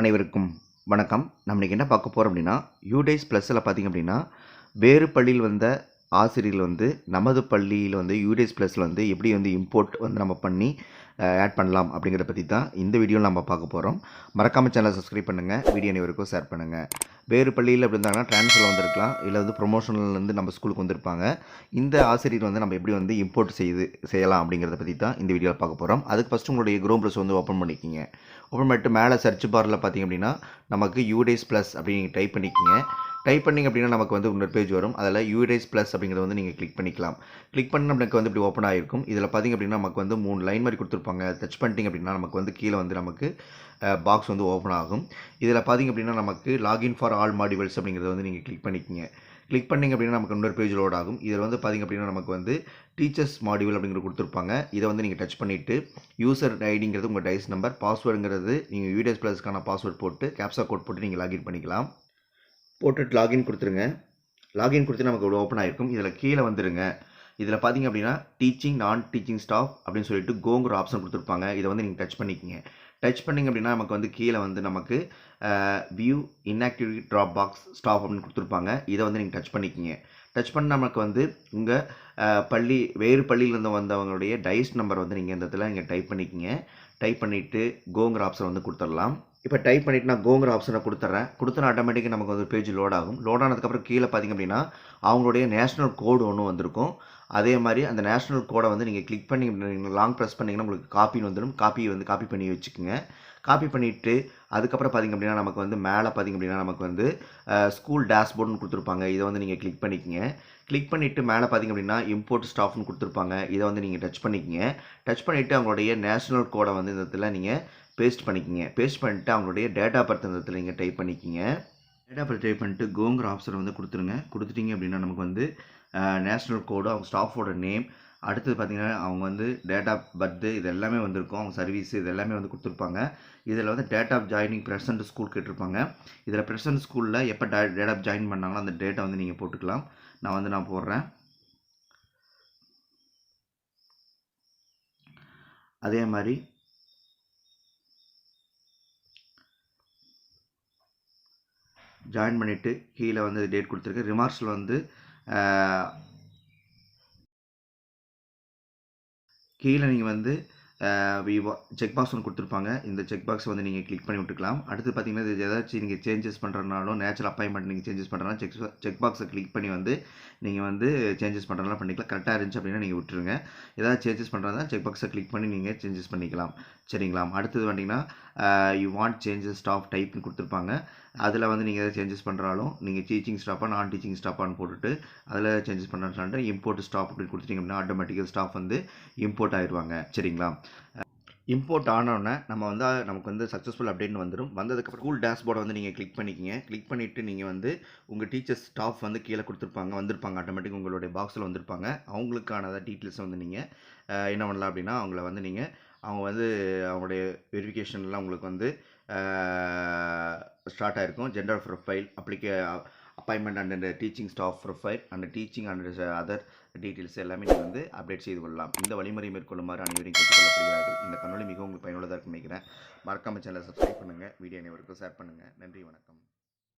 அனைவருக்கும் வணக்கம். நம்ம இன்றைக்கி என்ன பார்க்க போகிறோம் அப்படின்னா யூடேஸ் ப்ளஸில் பார்த்திங்க அப்படின்னா வேறு பள்ளியில் வந்த ஆசிரியர்கள் வந்து நமது பள்ளியில் வந்து யூடேஸ் ப்ளஸில் வந்து எப்படி வந்து இம்போர்ட் வந்து நம்ம பண்ணி ஆட் பண்ணலாம் அப்படிங்கிறத பற்றி தான் இந்த வீடியோவில் நம்ம பார்க்க போகிறோம் மறக்காமல் சேனலை சப்ஸ்கிரைப் பண்ணுங்கள் வீடியோ அனைவருக்கும் ஷேர் பண்ணுங்கள் வேறு பள்ளியில் அப்படி இருந்தாங்கன்னா ட்ரான்ஸ்ஃபர் வந்திருக்கலாம். இல்லை வந்து ப்ரொமோஷன்லேருந்து நம்ம ஸ்கூலுக்கு வந்திருப்பாங்க. இந்த ஆசிரியர் வந்து நம்ம எப்படி வந்து இம்போர்ட் செய்து செய்யலாம் அப்படிங்கிறத பற்றி தான் இந்த வீடியோவில் பார்க்க போகிறோம் அதுக்கு ஃபஸ்ட்டு உங்களுடைய குரோம் ப்ளஸ் வந்து ஓப்பன் பண்ணிக்கிங்க. ஓப்பன் பண்ணிட்டு மேலே சர்ச் பாரில் பார்த்தீங்க அப்படின்னா நமக்கு யூடேஸ் ப்ளஸ் அப்படின்னு டைப் பண்ணிக்கிங்க. டைப் பண்ணிங்க அப்படின்னா நமக்கு வந்து இன்னொரு பேஜ் வரும். அதில் யூடேஸ் ப்ளஸ் அப்படிங்கிறத வந்து நீங்கள் கிளிக் பண்ணிக்கலாம். கிளிக் பண்ண நமக்கு வந்து இப்படி ஓப்பன் ஆகிருக்கும் இதில் பார்த்திங்க அப்படின்னா நமக்கு வந்து மூணு லைன் மாதிரி கொடுத்துருப்பாங்க. டச் பண்ணிட்டீங்க அப்படின்னா நமக்கு வந்து கீழே வந்து நமக்கு பாக்ஸ் வந்து ஓப்பன் ஆகும். இதில் பார்த்திங்க அப்படின்னா நமக்கு லாகின் ஃபார் ஆல் மாடியூல்ஸ் அப்படிங்கிறத வந்து நீங்கள் கிளிக் பண்ணிக்கிங்க. கிளிக் பண்ணிங்க அப்படின்னா நமக்கு இன்னொரு பேஜ் லோட் ஆகும். இதில் வந்து பார்த்திங்க அப்படின்னா நமக்கு வந்து டீச்சர்ஸ் மாடியூல் அப்படிங்கிறது கொடுத்துருப்பாங்க. இதை வந்து நீங்கள் டச் பண்ணிவிட்டு யூசர் ஐடிங்கிறது உங்கள் டைஸ் நம்பர் பாஸ்வேர்டுங்கிறது நீங்கள் யூடிஎஸ் ப்ளஸ்க்கான பாஸ்வேர்ட் போட்டு கேப்சா கோட் போட்டு நீங்கள் லாகின் பண்ணிக்கலாம். போட்டுட்டு லாகின் கொடுத்துருங்க. லாகின் கொடுத்து நமக்கு ஓப்பன் ஆகிருக்கும் இதில் கீழே வந்துடுங்க இதில் பார்த்தீங்க அப்படின்னா டீச்சிங் நான் டீச்சிங் ஸ்டாஃப் அப்படின்னு சொல்லிட்டு கோங்கிற ஆப்ஷன் கொடுத்துருப்பாங்க. இதை வந்து நீங்கள் டச் பண்ணிக்கிங்க. டச் பண்ணிங்க அப்படின்னா நமக்கு வந்து கீழே வந்து நமக்கு view inactivity drop box staff அப்படின்னு கொடுத்துருப்பாங்க. இதை வந்து நீங்கள் டச் பண்ணிக்கிங்க. டச் பண்ண நமக்கு வந்து உங்கள் பள்ளி வேறு பள்ளியிலேருந்து வந்தவங்களுடைய டைஸ் நம்பர் வந்து நீங்கள் இந்த இடத்துல நீங்கள் டைப் பண்ணிக்கிங்க. டைப் பண்ணிவிட்டு கோங்கிற ஆப்ஷன் வந்து கொடுத்துடலாம். இப்போ டைப் பண்ணிவிட்டு நான் கோங்கிற ஆப்ஷனை கொடுத்துட்றேன். கொடுத்தா ஆட்டோமேட்டிக்காக நமக்கு வந்து பேஜ் லோட் ஆகும். லோட் ஆனதுக்கப்புறம் கீழே பார்த்திங்க அப்படின்னா அவங்களுடைய நேஷ்னல் கோடு ஒன்று வந்திருக்கும். அதே மாதிரி அந்த நேஷ்னல் கோடை வந்து நீங்கள் கிளிக் பண்ணி லாங் ப்ரெஸ் பண்ணிங்கன்னா உங்களுக்கு காப்பின்னு வந்துடும் காப்பி வந்து காப்பி பண்ணி வச்சுக்கோங்க. காப்பி பண்ணிவிட்டு அதுக்கப்புறம் பார்த்திங்க அப்படின்னா நமக்கு வந்து மேலே பார்த்திங்க அப்படின்னா நமக்கு வந்து ஸ்கூல் டேஷ்போர்டுன்னு கொடுத்துருப்பாங்க. இதை வந்து நீங்கள் கிளிக் பண்ணிக்கங்க. கிளிக் பண்ணிவிட்டு மேலே பார்த்திங்க அப்படின்னா இம்போர்ட் ஸ்டாஃப்னு கொடுத்துருப்பாங்க. இதை வந்து நீங்கள் டச் பண்ணிக்கங்க. டச் பண்ணிவிட்டு அவங்களுடைய நேஷ்னல் கோடை வந்து இந்த இடத்துல நீங்கள் பேஸ்ட் பண்ணிக்கிங்க. பேஸ்ட் பண்ணிட்டு அவங்களுடைய டேட்டா பர்த் இடத்துல நீங்கள் டைப் பண்ணிக்கிங்க. டேட்டா பர்த் டைப் பண்ணிட்டு கோங்கிற ஆப்ஷன் வந்து கொடுத்துருங்க. கொடுத்துட்டிங்க அப்படின்னா நமக்கு வந்து நேஷ்னல் கோடு அவங்க ஸ்டாஃபோட நேம் அடுத்தது பார்த்திங்கன்னா அவங்க வந்து டேட் ஆஃப் பர்த்து இது எல்லாமே வந்திருக்கும். அவங்க சர்வீஸ் இது எல்லாமே வந்து கொடுத்துருப்பாங்க. இதில் வந்து date of joining present school கேட்டிருப்பாங்க. இதில் ப்ரெசன்ட் ஸ்கூலில் எப்போ டே டேட் ஆஃப் ஜாயின் பண்ணாங்களோ அந்த டேட்டை வந்து நீங்கள் போட்டுக்கலாம். நான் வந்து நான் போடுறேன். அதே மாதிரி ஜாயின் பண்ணிவிட்டு கீழே வந்து டேட் கொடுத்துருக்கு. ரிமார்க்ஸில் வந்து கீழே நீங்கள் வந்து செக் பாக்ஸ் ஒன்று கொடுத்துருப்பாங்க. இந்த செக் பாக்ஸ் வந்து நீங்கள் கிளிக் பண்ணி விட்டுக்கலாம். அடுத்து பார்த்தீங்கன்னா இது ஏதாச்சும் நீங்கள் சேஞ்சஸ் பண்ணுறதுனாலும் நேச்சுரல் அப்பாயின்மெண்ட் நீங்கள் சேஞ்சஸ் பண்ணுறதுனா செக் செக் பாக்ஸை கிளிக் பண்ணி வந்து நீங்கள் வந்து சேஞ்சஸ் பண்ணுறதுலாம் பண்ணிக்கலாம். கரெக்டாக இருந்துச்சு அப்படின்னா நீங்கள் விட்டுருங்க. ஏதாவது சேஞ்சஸ் பண்ணுறதா செக் பாக்ஸை கிளிக் பண்ணி நீங்கள் சேஞ்சஸ் பண்ணிக்கலாம். சரிங்களா? அடுத்தது வந்தீங்கன்னா யூ வாண்ட் சேஞ்சஸ் ஸ்டாஃப் டைப்னு கொடுத்துருப்பாங்க. அதில் வந்து நீங்கள் எதாவது சேஞ்சஸ் பண்ணுறாலும் நீங்கள் டீச்சிங் ஸ்டாஃபாக நான் டீச்சிங் ஸ்டாஃபான்னு போட்டுட்டு அதில் சேஞ்சஸ் பண்ணுறேன்னு இம்போர்ட் ஸ்டாப் அப்படின்னு கொடுத்துட்டிங்க அப்படின்னா ஆட்டோமேட்டிக்கல் ஸ்டாஃப் வந்து இம்போர்ட் ஆயிடுவாங்க. சரிங்களா? இம்போர்ட் ஆனோடனே நம்ம வந்து நமக்கு வந்து சக்ஸஸ்ஃபுல் அப்டேட்னு வந்துடும் வந்ததுக்கப்புறம் ஸ்கூல் டேஷ்போர்டை வந்து நீங்கள் கிளிக் பண்ணிக்கிங்க. கிளிக் பண்ணிவிட்டு நீங்கள் வந்து உங்கள் டீச்சர்ஸ் ஸ்டாஃப் வந்து கீழே கொடுத்துருப்பாங்க வந்திருப்பாங்க. ஆட்டோமேட்டிக் உங்களுடைய பாக்ஸில் வந்திருப்பாங்க. அவங்களுக்கான டீட்டெயில்ஸை வந்து நீங்கள் என்ன பண்ணலாம் அப்படின்னா அவங்கள வந்து நீங்கள் அவங்க வந்து அவங்களுடைய வெரிஃபிகேஷன்லாம் உங்களுக்கு வந்து ஸ்டார்ட் ஆகிருக்கும் gender profile applica appointment and teaching staff profile and teaching and other details எல்லாமே நீங்கள் வந்து அப்டேட் செய்து கொள்ளலாம். இந்த வழிமுறை மேற்கொள்ளுமாறு அனைவரையும் கேட்டுக்கொள்ளப்படுகிறார்கள். இந்த கண்ணொலி மிகவும் உங்களுக்கு பயனுள்ளதாக நினைக்கிறேன். மறக்காம சேனலை சப்ஸ்கிரைப் பண்ணுங்கள் வீடியோ அனைவருக்கும் ஷேர் பண்ணுங்கள் நன்றி வணக்கம்.